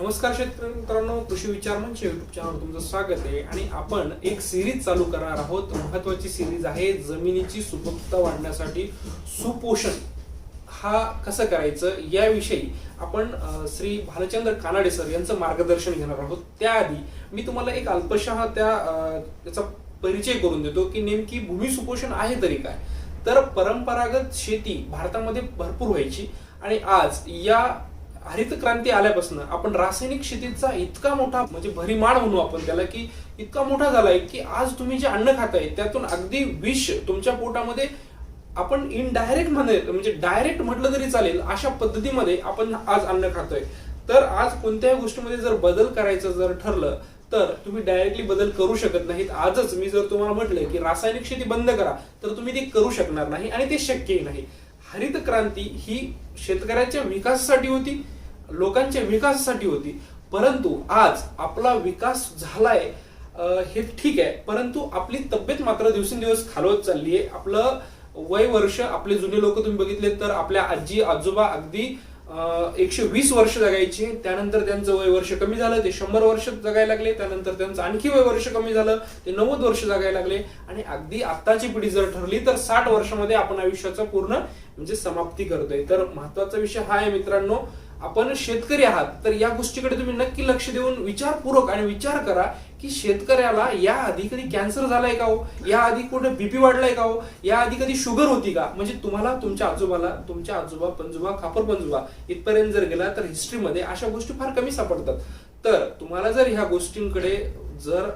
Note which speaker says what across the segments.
Speaker 1: नमस्कार शेतकरी मित्रांनो कृषी विचार मंच युट्यूब चॅनल तुमचं स्वागत आहे. आणि आपण एक सिरीज चालू करणार आहोत. महत्वाची सिरीज आहे जमिनीची सुपीकता वाढण्यासाठी सुपोषण. हा कसं करायचं? याविषयी आपण श्री भालचंद्र कानाडे सर यांचं मार्गदर्शन घेणार आहोत. त्याआधी मी तुम्हाला एक अल्पशः त्या त्याचा परिचय करून देतो की नेमकी भूमी सुपोषण आहे तरी काय. तर परंपरागत शेती भारतामध्ये भरपूर व्हायची आणि आज या हरित क्रांती आल्यापासून आपण रासायनिक शेतीचा इतका मोठा म्हणजे भरीमाण म्हणू आपण त्याला की इतका मोठा झालाय की आज तुम्ही जे अन्न खाताय त्यातून अगदी विष तुमच्या पोटामध्ये आपण इनडायरेक्ट म्हणे म्हणजे डायरेक्ट म्हटलं तरी चालेल अशा पद्धतीमध्ये आपण आज अन्न खातोय. तर आज कोणत्याही गोष्टीमध्ये जर बदल करायचं जर ठरलं तर तुम्ही डायरेक्टली बदल करू शकत नाहीत. आजच मी जर तुम्हाला म्हटलं की रासायनिक शेती बंद करा तर तुम्ही ते करू शकणार नाही आणि ते शक्यही नाही. हरित क्रांती ही शेतकऱ्याच्या विकासासाठी होती लोकांच्या विकासासाठी होती. परंतु आज आपला विकास झालाय हे ठीक आहे. परंतु आपली तब्येत मात्र दिवसेंदिवस खालवत चालली आहे आपलं वय वर्ष आपले जुने लोक तुम्ही बघितले तर आपल्या आजी आजोबा अगदी एकशे वीस वर्ष जगायचे त्यानंतर त्यांचं वय वर्ष कमी झालं ते शंभर वर्ष जगायला लागले. त्यानंतर त्यांचं आणखी वय वर्ष कमी झालं ते नव्वद वर्ष जगायला लागले. आणि अगदी आत्ताची पिढी जर ठरली तर साठ वर्षामध्ये आपण आयुष्याचा पूर्ण म्हणजे समाप्ती करतोय. तर महत्त्वाचा विषय हा आहे मित्रांनो आपण शेतकरी आहात तर या गोष्टीकडे तुम्ही नक्की लक्ष देऊन विचारपूर्वक आणि विचार करा की शेतकऱ्याला या आधी कधी कॅन्सर झालाय का हो? या आधी कुठे बीपी वाढलाय का हो? या आधी कधी शुगर होती का? म्हणजे तुम्हाला तुमच्या आजोबाला तुमच्या आजोबा पंजोबा खापर पंजोबा इथपर्यंत जर गेला तर हिस्ट्रीमध्ये अशा गोष्टी फार कमी सापडतात. तर तुम्हाला जर ह्या गोष्टींकडे जर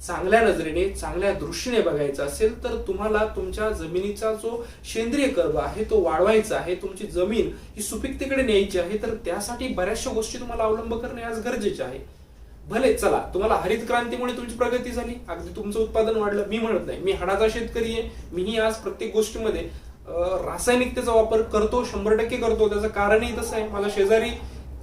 Speaker 1: चांगल्या नजरेने चांगल्या दृष्टीने बघायचं असेल तर तुम्हाला तुमच्या जमिनीचा जो सेंद्रिय कर्ब आहे तो वाढवायचा आहे तुमची जमीन ही सुपीकतेकडे न्यायची आहे तर त्यासाठी बऱ्याचशा गोष्टी तुम्हाला अवलंब करणे आज गरजेचे आहे. भले चला तुम्हाला हरित क्रांतीमुळे तुमची प्रगती झाली अगदी तुमचं उत्पादन वाढलं मी म्हणत नाही मी हाडाचा शेतकरी आहे मीही आज प्रत्येक गोष्टीमध्ये रासायनिकतेचा वापर करतो शंभर टक्के करतो त्याचं कारणही तसं आहे माझा शेजारी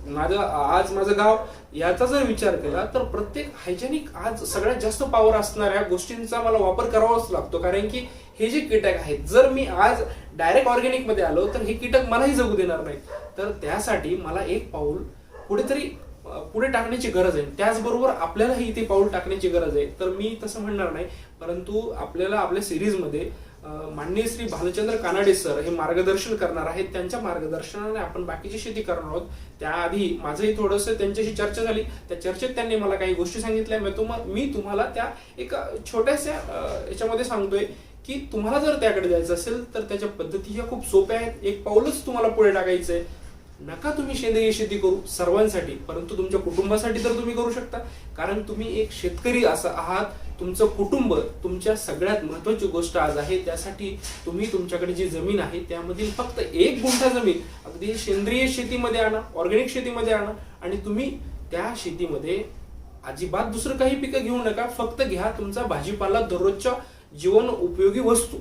Speaker 1: माझं आज माझं गाव याचा जर विचार केला तर प्रत्येक हायजेनिक आज सगळ्यात जास्त पॉवर असणाऱ्या गोष्टींचा मला वापर करावाच लागतो. कारण की हे जे कीटक आहेत जर मी आज डायरेक्ट ऑर्गॅनिकमध्ये आलो तर हे कीटक मलाही जगू देणार नाही तर त्यासाठी मला एक पाऊल कुठेतरी पुढे टाकण्याची गरज आहे. त्याचबरोबर आपल्यालाही इथे पाऊल टाकण्याची गरज आहे. तर मी तसं म्हणणार नाही परंतु आपल्याला आपल्या सिरीजमध्ये माननीय श्री भालचंद्र कानाडे सर हे मार्गदर्शन करणार आहेत. त्यांच्या मार्गदर्शनाने आपण बाकीची शेती करणार आहोत. त्याआधी माझंही थोडंसं त्यांच्याशी चर्चा झाली. त्या चर्चेत त्यांनी मला काही गोष्टी सांगितल्या. मी मी तुम्हाला त्या एका छोट्याशा याच्यामध्ये सांगतोय की तुम्हाला जर त्याकडे जायचं असेल तर त्याच्या पद्धती ह्या खूप सोप्या आहेत. एक पाऊलच तुम्हाला पुढे टाकायचं आहे नका तुम्ही सेंद्रिय शेती करू सर्वांसाठी परंतु तुमच्या कुटुंबासाठी तर तुम्ही करू शकता. कारण तुम्ही एक शेतकरी असं आहात तुमचं कुटुंब तुमच्या सगळ्यात महत्वाची गोष्ट आज आहे त्यासाठी तुम्ही तुमच्याकडे जी जमीन आहे त्यामधील फक्त एक गुंठा जमीन अगदी सेंद्रिय शेतीमध्ये आणा ऑर्गॅनिक शेतीमध्ये आणा आणि तुम्ही त्या शेतीमध्ये अजिबात दुसरं काही पिकं घेऊ नका. फक्त घ्या तुमचा भाजीपाला दररोजच्या जीवन उपयोगी वस्तू.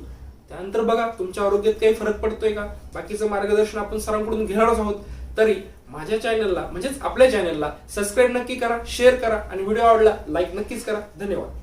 Speaker 1: त्यानंतर बघा तुमच्या आरोग्यात काही फरक पडतोय का? बाकीचं मार्गदर्शन आपण सरांकडून घेणारच आहोत. तरी माझ्या चॅनलला म्हणजेच आपल्या चॅनलला सबस्क्राईब नक्की करा शेअर करा आणि व्हिडिओ आवडला लाईक नक्कीच करा. धन्यवाद.